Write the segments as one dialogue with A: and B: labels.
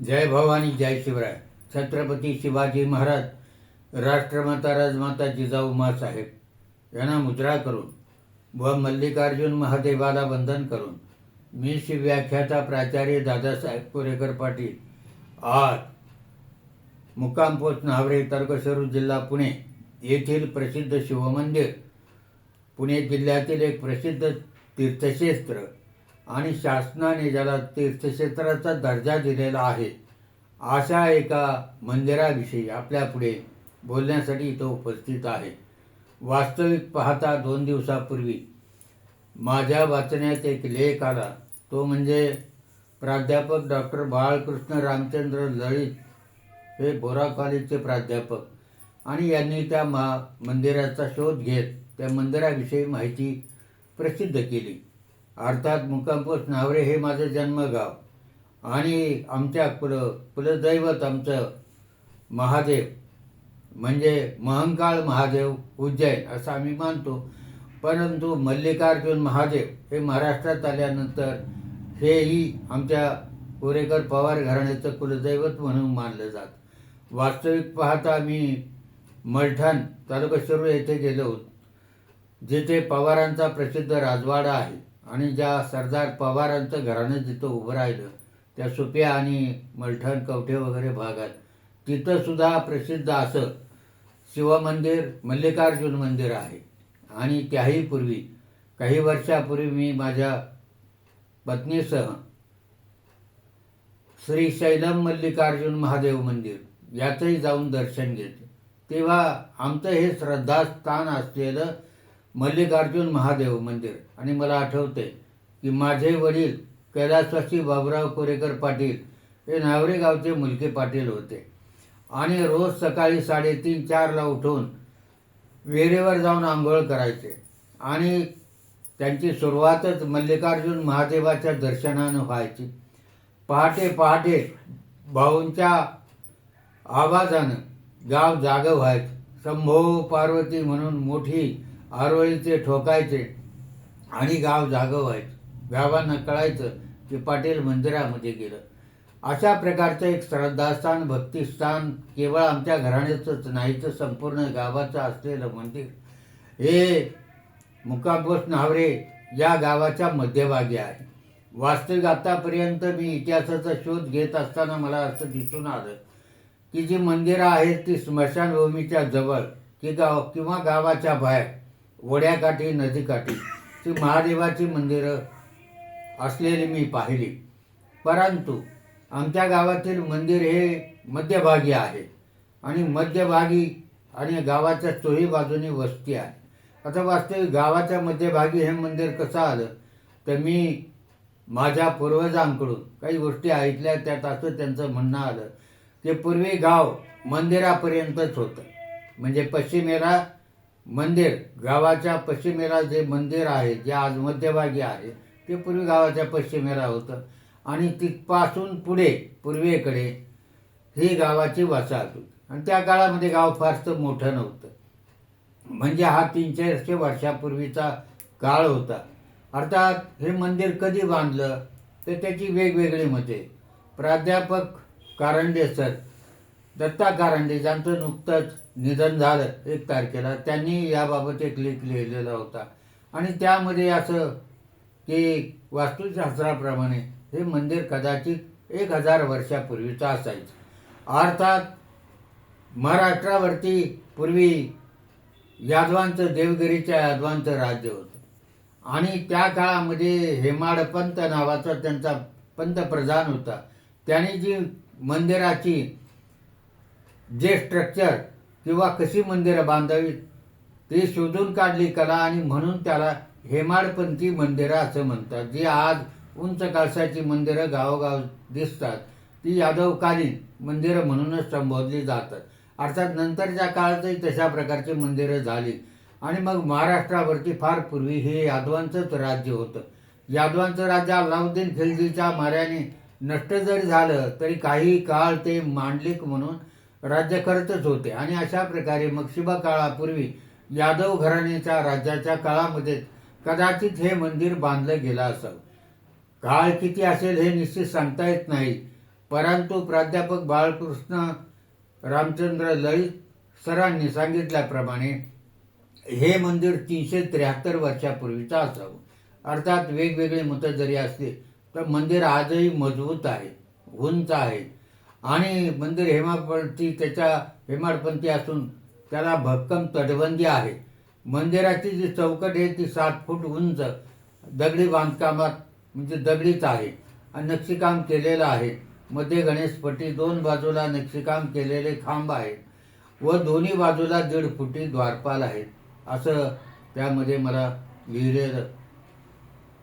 A: जय भवानी जय शिवराय. छत्रपती शिवाजी महाराज राष्ट्रमाता राजमाता जिजाऊ मासाहेब. यांना मुद्रा करून व मल्लिकार्जुन महादेवाला वंदन करून मी शिवव्याख्याता प्राचार्य दादासाहेब कोरेकर पाटील. आज मुक्काम पोस्ट नावरे तर्कशरू जिल्हा पुणे येथील प्रसिद्ध शिवमंदिर पुणे जिल्ह्यातील एक प्रसिद्ध तीर्थक्षेत्र आणि शासनाने ज्याला तीर्थक्षेत्राचा दर्जा दिलेला आहे अशा एका मंदिराविषयी आपल्यापुढे बोलण्यासाठी इथं उपस्थित आहे. वास्तविक पाहता दोन दिवसापूर्वी माझ्या वाचण्यात एक लेख आला. तो म्हणजे प्राध्यापक डॉक्टर बाळकृष्ण रामचंद्र लळित हे बोरा कॉलेजचे प्राध्यापक आणि यांनी त्या मा मंदिराचा शोध घेत त्या मंदिराविषयी माहिती प्रसिद्ध केली. अर्थात मुक्कामपोस्ट नावरे हे माझं जन्मगाव. आणि आमच्या कुल कुलदैवत आमचं महादेव म्हणजे महंकाळ महादेव उज्जैन असं आम्ही मानतो. परंतु मल्लिकार्जुन महादेव हे महाराष्ट्रात आल्यानंतर हेही आमच्या कोरेकर पवार घराण्याचं कुलदैवत म्हणून मानलं जात. वास्तविक पाहता मी मलठाण तालुका शिरूर येथे गेलो होतो जिथे पवारांचा प्रसिद्ध राजवाडा आहे. आणि ज्या सरदार पवारांचं घराणं जिथं उभं राहिलं त्या सुप्या आणि मलठण कवठे वगैरे भागात तिथंसुद्धा प्रसिद्ध असं शिवमंदिर मल्लिकार्जुन मंदिर आहे. आणि त्याही पूर्वी काही वर्षापूर्वी मी माझ्या पत्नीसह श्री शैलम मल्लिकार्जुन महादेव मंदिर याचंही जाऊन दर्शन घेतले. तेव्हा आमचं हे श्रद्धास्थान असलेलं मल्लिकार्जुन महादेव मंदिर. आणि मला आठवते की माझे वडील कैलासवासी बाबुराव कोरेकर पाटील हे नावरे गावचे मुलके पाटील होते. आणि रोज सकाळी साडेतीन चारला उठून विहिरीवर जाऊन आंघोळ करायचे. आणि त्यांची सुरुवातच मल्लिकार्जुन महादेवाच्या दर्शनानं व्हायची. पहाटे पहाटे भाऊंच्या आवाजानं गाव जागं व्हायचं. शंभो पार्वती म्हणून मोठी आरोळीचे ठोकायचे आणि गाव जागं व्हायचं गावांना कळायचं की पाटील मंदिरामध्ये गेलं. अशा प्रकारचं एक श्रद्धास्थान भक्तिस्थान केवळ आमच्या घराण्याचंच नाही तर संपूर्ण गावाचं असलेलं मंदिर. हे मुकाबोस नावरे या गावाच्या मध्यभागी आहे. वास्तविक आतापर्यंत मी इतिहासाचा शोध घेत असताना मला असं दिसून आलं की जी मंदिरं आहेत ती स्मशानभूमीच्या जवळ की गाव किंवा गावाच्या बाहेर. वड्याकाठी नदीकाठी ती महादेवाची मंदिरं असलेली मी पाहिली. परंतु आमच्या गावातील मंदिर हे मध्यभागी आहे आणि मध्यभागी आणि गावाच्या चोही बाजूने वस्ती आहे. आता वास्तविक गावाच्या मध्यभागी हे मंदिर कसं आलं तर मी माझ्या पूर्वजांकडून काही गोष्टी ऐकल्या त्यात असं त्यांचं म्हणणं आलं की पूर्वी गाव मंदिरापर्यंतच होतं. म्हणजे पश्चिमेला मंदिर गावाच्या पश्चिमेला जे मंदिर आहे जे आज मध्यभागी आहे ते पूर्वी गावाच्या पश्चिमेला होतं. आणि तिथपासून पुढे पूर्वेकडे ही गावाची वसाहत. होती आणि त्या काळामध्ये गाव फारसं मोठं नव्हतं. म्हणजे हा तीन चारशे वर्षापूर्वीचा काळ होता. अर्थात हे मंदिर कधी बांधलं तर त्याची वेगवेगळी मते. प्राध्यापक कारंडे सर दत्ता कारंडेजांचं नुकतंच निधन झालं एक तारखेला त्यांनी याबाबत एक लेख लिहिलेला होता. आणि त्यामध्ये असं की वास्तुशास्त्राप्रमाणे हे मंदिर कदाचित एक हजार वर्षापूर्वीचं असायचं. अर्थात महाराष्ट्रावरती पूर्वी यादवांचं देवगिरीच्या यादवांचं राज्य होतं. आणि त्या काळामध्ये हेमाडपंत नावाचा त्यांचा पंतप्रधान होता. त्याने जी मंदिराची जे स्ट्रक्चर किंवा कशी मंदिरं बांधावीत ती शोधून काढली कला आणि म्हणून त्याला हेमाडपंथी मंदिरं असं म्हणतात जी आज उंच कळसाची मंदिरं गावोगाव दिसतात. ती यादवकालीन मंदिरं म्हणूनच संबोधली जातात. अर्थात नंतरच्या काळातही तशा प्रकारची मंदिरं झाली. आणि मग महाराष्ट्रावरती फार पूर्वी हे यादवांचंच राज्य होतं. यादवांचं राज्य अल्लाउद्दीन खिलजीच्या माऱ्याने नष्ट जरी झालं तरी काही काळ ते मांडलिक म्हणून राज्य करतच होते. आणि अशा प्रकारे मक्षिबा काळापूर्वी यादव घराण्याच्या राज्याच्या काळामध्ये कदाचित हे मंदिर बांधलं गेलं असावं. काळ किती असेल हे निश्चित सांगता येत नाही परंतु प्राध्यापक बाळकृष्ण रामचंद्र लळित सरांनी सांगितल्याप्रमाणे हे मंदिर तीनशे त्र्याहत्तर वर्षापूर्वीचं असावं. अर्थात वेगवेगळे मतं जरी असले तर मंदिर आजही मजबूत आहे उंच आहे. आणि मंदिर हेमाडपंथी त्याच्या हेमाडपंथी असून त्याला भक्कम तटबंदी आहे. मंदिराची जी चौकट आहे ती सात फूट उंच दगडी बांधकामात म्हणजे दगडीच आहे. आणि नक्षीकाम केलेलं आहे. मध्ये गणेशपट्टी दोन बाजूला नक्षीकाम केलेले खांब आहेत व दोन्ही बाजूला दीड फुटी द्वारपाल आहेत. असं त्यामध्ये मला लिहिलेलं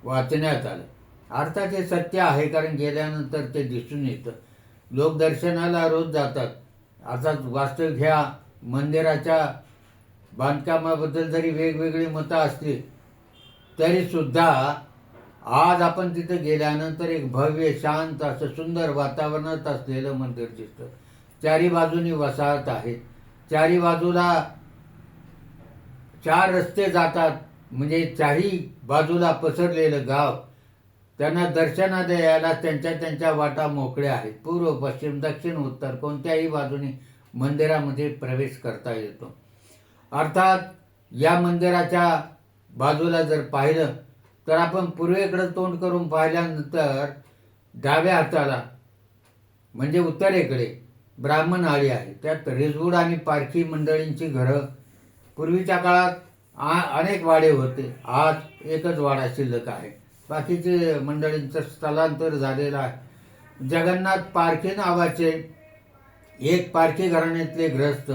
A: वाचण्यात आलं. अर्थात हे सत्य आहे कारण गेल्यानंतर ते दिसून येतं. लोक दर्शनाला रोज जातात. आता वास्तविक ह्या मंदिराच्या बांधकामाबद्दल जरी वेगवेगळी मतं असली तरीसुद्धा आज आपण तिथं गेल्यानंतर एक भव्य शांत असं सुंदर वातावरणात असलेलं मंदिर दिसतं. चारी बाजूनी वसाहत आहे चारी बाजूला चार रस्ते जातात. म्हणजे चारही बाजूला पसरलेलं गाव. त्यांना दर्शना द्यायला त्यांच्या त्यांच्या वाटा मोकळ्या आहेत. पूर्व पश्चिम दक्षिण उत्तर कोणत्याही बाजूने मंदिरामध्ये प्रवेश करता येतो. अर्थात या मंदिराच्या बाजूला जर पाहिलं तर आपण पूर्वेकडं तोंड करून पाहिल्यानंतर डाव्या हाताला म्हणजे उत्तरेकडे ब्राह्मण आळी आहे. त्यात रिजवूड आणि पारखी मंडळींची घरं पूर्वीच्या काळात आ अनेक वाडे होते. आज एकच वाडा शिल्लक आहे. बाकीचे मंडळींचं स्थलांतर झालेलं आहे. जगन्नाथ पारखे नावाचे एक पारखे घराण्यातले ग्रस्त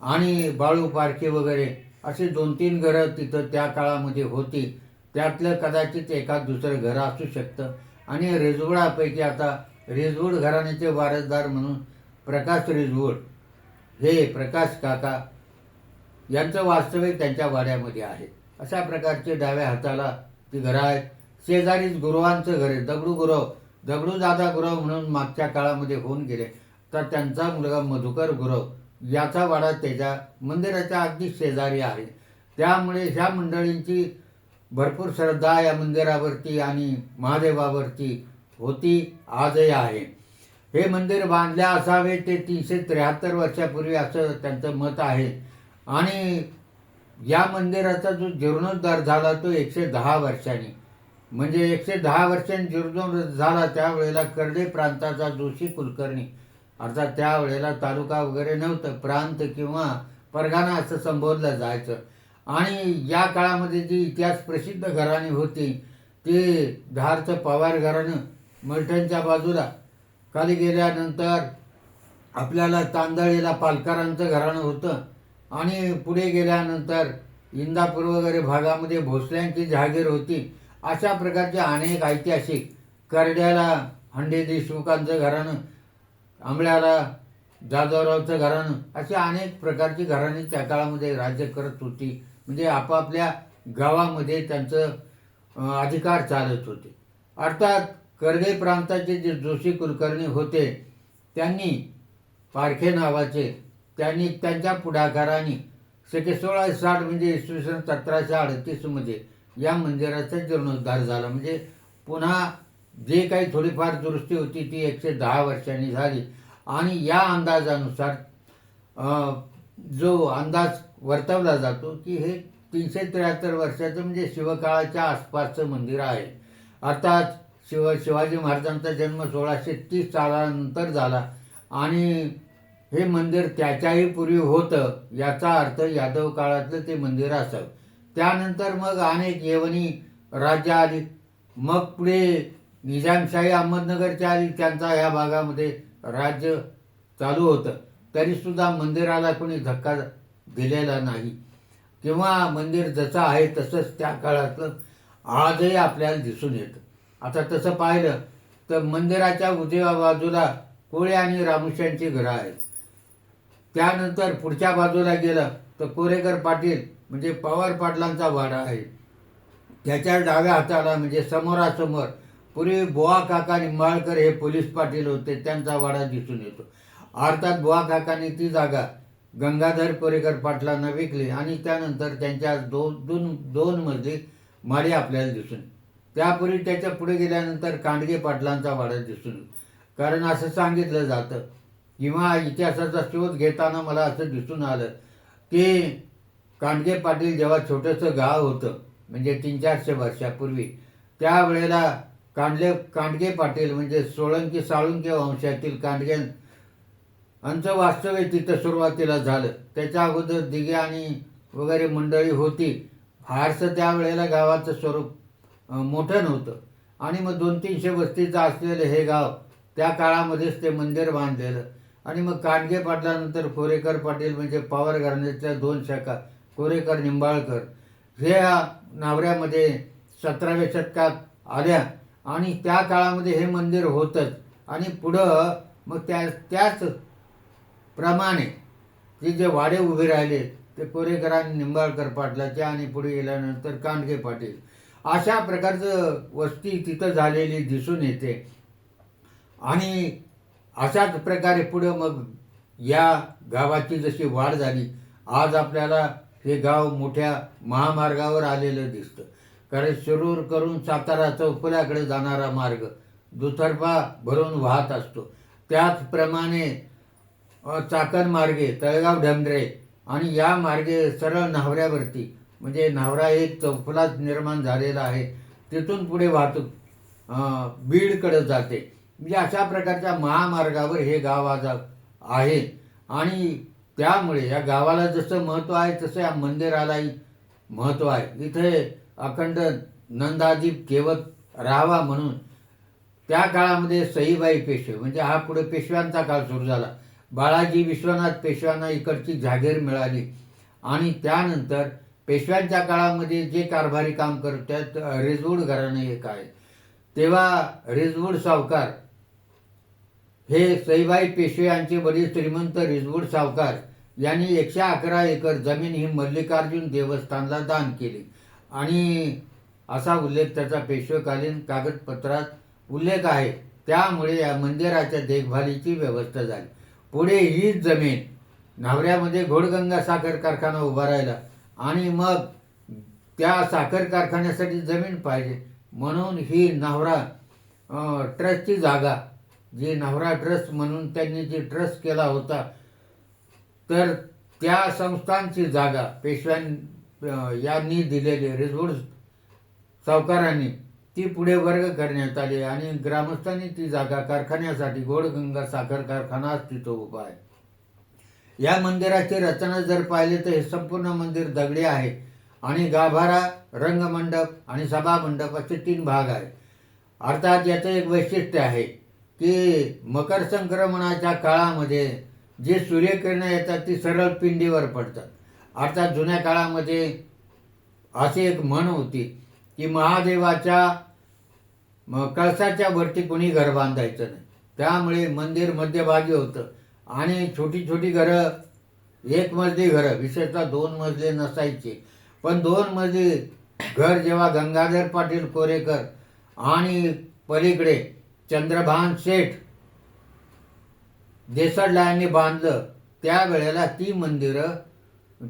A: आणि बाळू पारखे वगैरे असे दोन तीन घरं तिथं त्या काळामध्ये होती. त्यातलं कदाचित एखाद दुसरं घर असू शकतं. आणि रेजवडापैकी आता रेजवड घराण्याचे वारसदार म्हणून प्रकाश रेजवड हे प्रकाश काका यांचं वास्तविक त्यांच्या वाड्यामध्ये आहे. अशा प्रकारचे डाव्या हाताला ती घरं आहेत. शेजारीच गुरुवांचं घर आहे. दगडू गुरव. दगडू दादा गुरव म्हणून मागच्या काळामध्ये होऊन गेले. तर त्यांचा मुलगा मधुकर गुरव. याचा वाडा त्याच्या मंदिराच्या अगदी शेजारी आहे. त्यामुळे ह्या मंडळींची भरपूर श्रद्धा या मंदिरावरती आणि महादेवावरती होती आजही आहे. हे मंदिर बांधले असावे ते तीनशे त्र्याहत्तर वर्षापूर्वी असं त्यांचं मत आहे. आणि या मंदिराचा जो जीर्णोद्धार झाला तो एकशे दहा वर्षांनी. म्हणजे एकशे दहा वर्षांनी जीर्णोद्धार झाला त्यावेळेला कर्डे प्रांताचा जोशी कुलकर्णी. अर्थात त्यावेळेला तालुका वगैरे नव्हतं प्रांत किंवा परगाना असं संबोधलं जायचं. आणि या काळामध्ये जी इतिहास प्रसिद्ध घराणी होती ते धारचं पवार घराणं मलठणच्या बाजूला. खाली गेल्यानंतर आपल्याला तांदळीला पालकरांचं घराणं होतं. आणि पुढे गेल्यानंतर इंदापूर वगैरे भागामध्ये भोसल्यांची जहागीर होती. अशा प्रकारचे अनेक ऐतिहासिक करड्याला हंडे देशमुखांचं घराणं आंबळ्याला जाधवरावचं घराणं असे अनेक प्रकारची घराणी त्या काळामध्ये राज्य करत होती. म्हणजे आपापल्या गावामध्ये त्यांचं अधिकार चालत होते. अर्थात करडे प्रांताचे जे जोशी कुलकर्णी होते त्यांनी पारखे नावाचे त्यांनी त्यांच्या पुढाकाराने सके सोळा साठ म्हणजे इसवी सन सतराशे अडतीसमध्ये या मंदिराचा जीर्णोद्धार झाला. म्हणजे पुन्हा जे काही थोडीफार दुरुस्ती होती ती एकशे दहा वर्षांनी झाली. आणि या अंदाजानुसार जो अंदाज वर्तवला जातो की हे तीनशे त्र्याहत्तर वर्षाचं म्हणजे शिवकाळाच्या आसपासचं मंदिर आहे. अर्थात शिव शिवाजी महाराजांचा जन्म सोळाशे तीस सालानंतर झाला. आणि हे मंदिर त्याच्याही पूर्वी होतं याचा अर्थ यादव काळातलं ते मंदिर असावं. त्यानंतर मग अनेक येवनी राज्य आली. मग पुढे निजामशाही अहमदनगरच्या आली. त्यांचा ह्या भागामध्ये राज्य चालू होतं. तरीसुद्धा मंदिराला कोणी धक्का दिलेला नाही. किंवा मंदिर जसं आहे तसंच त्या काळातलं आजही आपल्याला दिसून येतं. आता तसं पाहिलं तर मंदिराच्या उजव्या बाजूला कोळे आणि रामुशांची घरं आहेत. त्यानंतर पुढच्या बाजूला गेलं तर कोरेकर पाटील म्हणजे पवार पाटलांचा वाडा आहे. त्याच्या डाव्या हाताला म्हणजे समोरासमोर पूर्वी बुवा काका निंबाळकर हे पोलीस पाटील होते त्यांचा वाडा दिसून येतो. अर्थात बुवा काकांनी ती जागा गंगाधर कोरेकर पाटलांना विकली आणि त्यानंतर त्यांच्या दोन दोन दोन मजली माडी आपल्याला दिसून त्यापूर्वी त्याच्या पुढे गेल्यानंतर कांडगे पाटलांचा वाडा दिसून येतो. कारण असं सांगितलं जातं किंवा इतिहासाचा शोध घेताना मला असं दिसून आलं की कांडगे पाटील जेव्हा छोटंसं गाव होतं म्हणजे तीन चारशे वर्षापूर्वी त्यावेळेला कांडले कांडगे पाटील म्हणजे सोळंकी साळुंके वंशातील कांडगे यांचं वास्तव्य तिथं सुरुवातीला झालं. त्याच्या अगोदर दिघे आणि वगैरे मंडळी होती. फारसं त्यावेळेला गावाचं स्वरूप मोठं नव्हतं. आणि मग दोन तीनशे वस्तीचं असलेलं हे गाव त्या काळामध्येच ते मंदिर बांधलेलं. आणि मग कांडगे पाटलानंतर फोरेकर पाटील म्हणजे पवार घराण्याच्या दोन शाखा कोरेकर निंबाळकर हे या नावऱ्यामध्ये सतराव्या शतकात आल्या. आणि त्या काळामध्ये हे मंदिर होतंच. आणि पुढं मग त्या त्याच प्रमाणे जे जे वाडे उभे राहिले ते कोरेकर आणि निंबाळकर पाटलाच्या आणि पुढे गेल्यानंतर कांडगे पाटील. अशा प्रकारचं वस्ती तिथं झालेली दिसून येते. आणि अशाच प्रकारे पुढं मग या गावाची जशी वाढ झाली आज आपल्याला हे गाव मोठ्या महामार्गावर आलेलं दिसतं. कारण शिरूर करून सातारा चौफुल्याकडे जाणारा मार्ग दुतर्फा भरून वाहत असतो. त्याचप्रमाणे अ, चाकण मार्गे आणि या मार्गे सरळ न्हावऱ्यावरती म्हणजे न्हावरा एक चौफुलाच निर्माण झालेला आहे तिथून पुढे वाहतूक बीडकडे जाते. म्हणजे अशा प्रकारच्या महामार्गावर हे गाव आज आहे. आणि त्यामुळे या गावाला जसं महत्त्व आहे तसं या मंदिरालाही महत्त्व आहे. इथे अखंड नंदाजी केवत राहावा म्हणून त्या काळामध्ये सईबाई पेशवे म्हणजे हा पुढे पेशव्यांचा काळ सुरू झाला. बाळाजी विश्वनाथ पेशव्यांना इकडची जागीर मिळाली. आणि त्यानंतर पेशव्यांच्या काळामध्ये जे कारभारी काम करत त्यात रेजवूड घराणे एक आहे. तेव्हा रेजवूड सावकार हे सईबाई पेशवे यांचे वडील श्रीमंत रिजवूड सावकार यांनी एकशे अकरा एकर जमीन ही मल्लिकार्जुन देवस्थानला दान केली. आणि असा उल्लेख त्याचा पेशवेकालीन कागदपत्रात उल्लेख आहे. त्यामुळे या मंदिराच्या देखभालीची व्यवस्था झाली. पुढे हीच जमीन न्हावऱ्यामध्ये घोडगंगा साखर कारखाना उभा राहिला आणि मग त्या साखर कारखान्यासाठी जमीन पाहिजे म्हणून ही न्हावरा ट्रस्टची जागा जे नवरा ट्रस्ट म्हणून त्यांनी जे ट्रस्ट केला होता तर त्या संस्थांची जागा पेशव्यां यांनी दिलेली रिजवूड सावकारांनी ती पुढे वर्ग करण्यात आली आणि ग्रामस्थांनी ती जागा कारखान्यासाठी गोडगंगा साखर कारखानाच तिथं उभा आहे. या मंदिराची रचना जर पाहिली तर हे संपूर्ण मंदिर दगडी आहे आणि गाभारा रंगमंडप आणि सभामंडप असे तीन भाग आहे अर्थात याचं एक वैशिष्ट्य आहे की मकर संक्रमणाच्या काळामध्ये जे सूर्यकिरणं येतात ती सरळ पिंडीवर पडतात. अर्थात जुन्या काळामध्ये अशी एक म्हण होती की महादेवाच्या कळसाच्या वरती कोणी घर बांधायचं नाही. त्यामुळे मंदिर मध्यभागी होतं. आणि छोटी छोटी घरं एक मजली घरं विशेषतः दोन मजले नसायचे. पण दोन मजली घर जेव्हा गंगाधर पाटील कोरेकर आणि पलीकडे चंद्रभान शेठ देसडला यांनी बांधलं. त्यावेळेला ती मंदिरं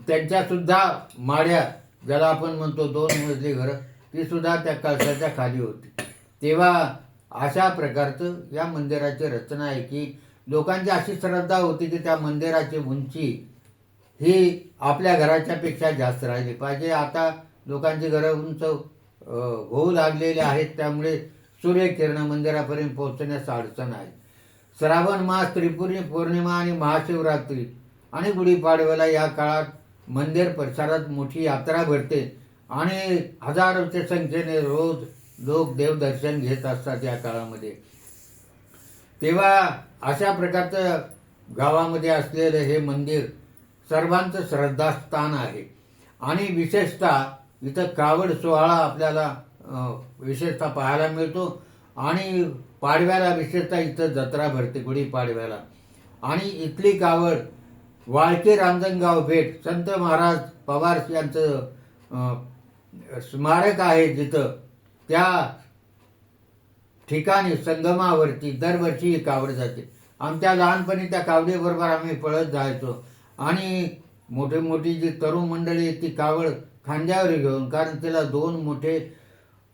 A: त्यांच्यासुद्धा माड्या ज्याला आपण म्हणतो दोन मजली घरं ती सुद्धा त्या कळसाच्या खाली होती. तेव्हा अशा प्रकारचं या मंदिराची रचना आहे की लोकांची अशी श्रद्धा होती की त्या मंदिराची उंची ही आपल्या घराच्यापेक्षा जास्त राहिली पाहिजे. आता लोकांची घरं उंच होऊ लागलेली आहेत त्यामुळे सूर्यकिरण मंदिरापर्यंत पोहोचण्यास अडचण आहे. श्रावण मास त्रिपुरी पौर्णिमा आणि महाशिवरात्री आणि गुढीपाडव्याला या काळात मंदिर परिसरात मोठी यात्रा भरते आणि हजारोच्या संख्येने रोज लोक देवदर्शन घेत असतात या काळामध्ये. तेव्हा अशा प्रकारचं गावामध्ये असलेलं हे मंदिर सर्वांचं श्रद्धास्थान आहे. आणि विशेषतः इथं कावड सोहळा आपल्याला विशेषतः पाहायला मिळतो. आणि पाडव्याला विशेषतः इथं जत्रा भरते गुढी पाडव्याला. आणि इथली कावड वाळके रांजणगाव भेट संत महाराज पवार यांचं स्मारक आहे जिथं. त्या ठिकाणी संगमावरती दरवर्षी ही कावड जाते. आमच्या लहानपणी त्या कावडीबरोबर आम्ही पळत जायचो. आणि मोठे मोठी जी तरुण मंडळी ती कावड खांद्यावर घेऊन कारण तिला दोन मोठे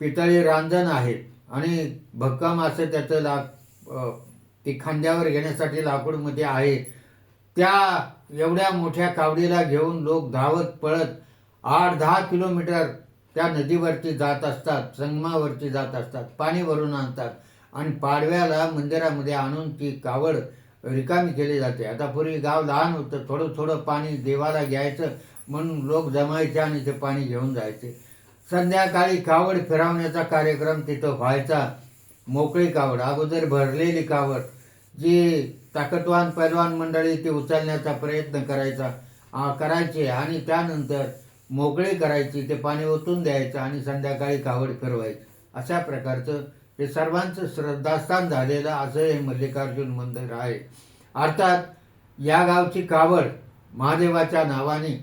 A: पितळी रांजण आहेत. आणि भक्कम असं त्याचं ला ती खांद्यावर घेण्यासाठी लाकूडमध्ये आहे त्या एवढ्या मोठ्या कावडीला घेऊन लोक धावत पळत आठ दहा किलोमीटर त्या नदीवरती जात असतात संगमावरती जात असतात पाणी भरून आणतात. आणि पाडव्याला मंदिरामध्ये आणून ती कावड रिकामी केली जाते. आता पूर्वी गाव लहान होतं थोडं थोडं पाणी देवाला घ्यायचं म्हणून लोक जमायचे आणि ते पाणी घेऊन जायचे. संध्याकाळी कावड फिरवण्याचा कार्यक्रम तिथं व्हायचा. मोकळी कावड अगोदर भरलेली कावड जी ताकदवान पैलवान मंडळी ती उचलण्याचा प्रयत्न करायचा करायचे आणि त्यानंतर मोकळी करायची ते पाणी ओतून द्यायचं आणि संध्याकाळी कावड फिरवायची. अशा प्रकारचं हे सर्वांचं श्रद्धास्थान झालेलं असं हे मल्लिकार्जुन मंदिर आहे. अर्थात या गावची कावड महादेवाच्या नावाने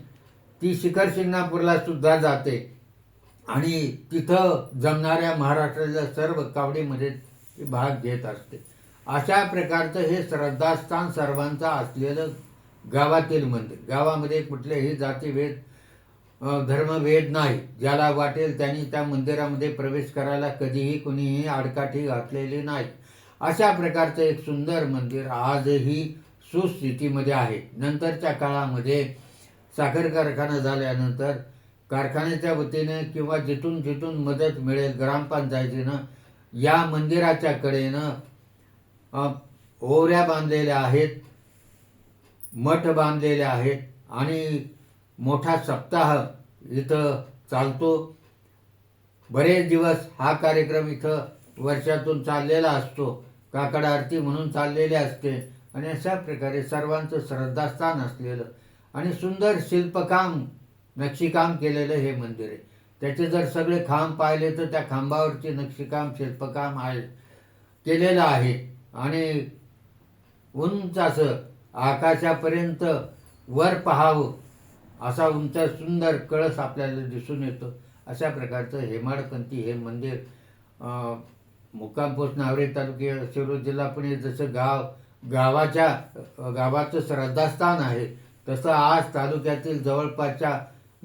A: ती शिखर शिंगणापूरला सुद्धा जाते. आणि तिथं जमणाऱ्या महाराष्ट्राच्या सर्व कावडीमध्ये भाग घेत असते. अशा प्रकारचं हे श्रद्धास्थान सर्वांचं असलेलं गावातील मंदिर. गावामध्ये कुठलेही जातीभेद धर्मभेद नाही. ज्याला वाटेल त्यांनी त्या मंदिरामध्ये प्रवेश करायला कधीही कुणीही आडकाठी घातलेली नाही. अशा प्रकारचं एक सुंदर मंदिर आजही सुस्थितीमध्ये आहे. नंतरच्या काळामध्ये साखर कारखाना झाल्यानंतर कारखान्याच्या वतीने किंवा जिथून जिथून मदत मिळेल ग्रामपंचायतीनं या मंदिराच्या कडेनं ओऱ्या बांधलेल्या आहेत मठ बांधलेले आहेत आणि मोठा सप्ताह इथं चालतो. बरेच दिवस हा कार्यक्रम इथं वर्षातून चाललेला असतो. काकड आरती म्हणून चाललेली असते आणि अशा प्रकारे सर्वांचं श्रद्धास्थान असलेलं आणि सुंदर शिल्पकाम नक्षीकाम केलेलं हे मंदिर आहे. त्याचे जर सगळे खांब पाहिले तर त्या खांबावरचे नक्षीकाम शिल्पकाम आहे केलेलं आहे. आणि उंच असं आकाशापर्यंत वर पहावं असा उंच सुंदर कळस आपल्याला दिसून येतो. अशा प्रकारचं हेमाडपंथी हे मंदिर मुक्कामपोस नावरे तालुके शिरूर जिल्हा पुणे जसं गाव गावाच्या गावाचं श्रद्धास्थान आहे तसं आज तालुक्यातील जवळपासच्या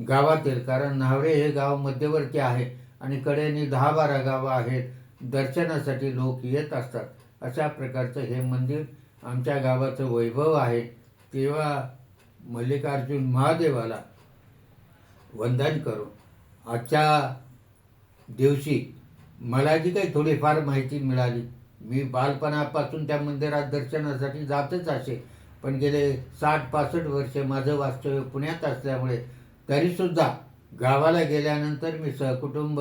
A: गावातील कारण न्हावरे हे गाव मध्यवर्ती आहे आणि कडेने दहा बारा गावं आहेत. दर्शनासाठी लोक येत असतात. अशा प्रकारचं हे मंदिर आमच्या गावाचं वैभव आहे. तेव्हा मल्लिकार्जुन महादेवाला वंदन करू आजच्या दिवशी मला जी काही थोडीफार माहिती मिळाली. मी बालपणापासून त्या मंदिरात दर्शनासाठी जातच असे. पण गेले साठ पासष्ट वर्षे माझं वास्तव्य पुण्यात असल्यामुळे तरीसुद्धा गावाला गेल्यानंतर मी सहकुटुंब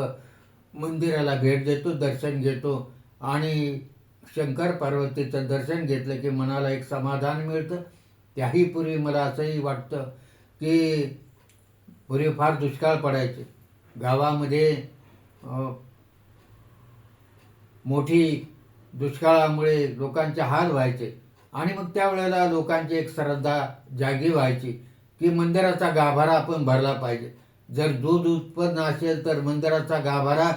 A: मंदिराला भेट देतो दर्शन घेतो आणि शंकर पार्वतीचं दर्शन घेतलं की मनाला एक समाधान मिळतं. त्याही पूर्वी मला असंही वाटतं की पूर्वी फार दुष्काळ पडायचे. गावामध्ये मोठी दुष्काळामुळे लोकांचे हाल व्हायचे आणि मग त्यावेळेला लोकांची एक श्रद्धा जागी व्हायची. की मंदिराचा गाभारा आपण भरला पाहिजे. जर दूध उत्पन्न असेल तर मंदिराचा गाभारा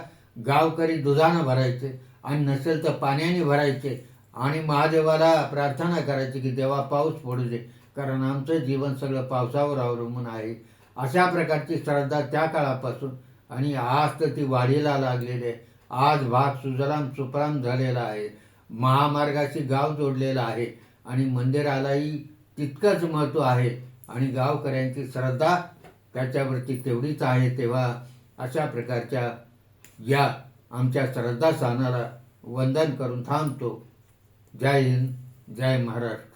A: गावकरी दुधानं भरायचे आणि नसेल तर पाण्याने भरायचे आणि महादेवाला प्रार्थना करायची की देवा पाऊस पडू दे कारण आमचं जीवन सगळं पावसावर अवलंबून आहे. अशा प्रकारची श्रद्धा त्या काळापासून आणि आज तर ती वाढीला लागलेली आहे. आज भाग सुजलाम सुपराम झालेला आहे. महामार्गाशी गाव जोडलेलं आहे आणि मंदिरालाही तितकंच महत्त्व आहे. आणि गावकऱ्यांची श्रद्धा त्याच्यावरती तेवढीच आहे तेव्हा अशा प्रकारच्या या आमच्या श्रद्धा सानाला वंदन करून थांबतो. जय हिंद जय महाराष्ट्र.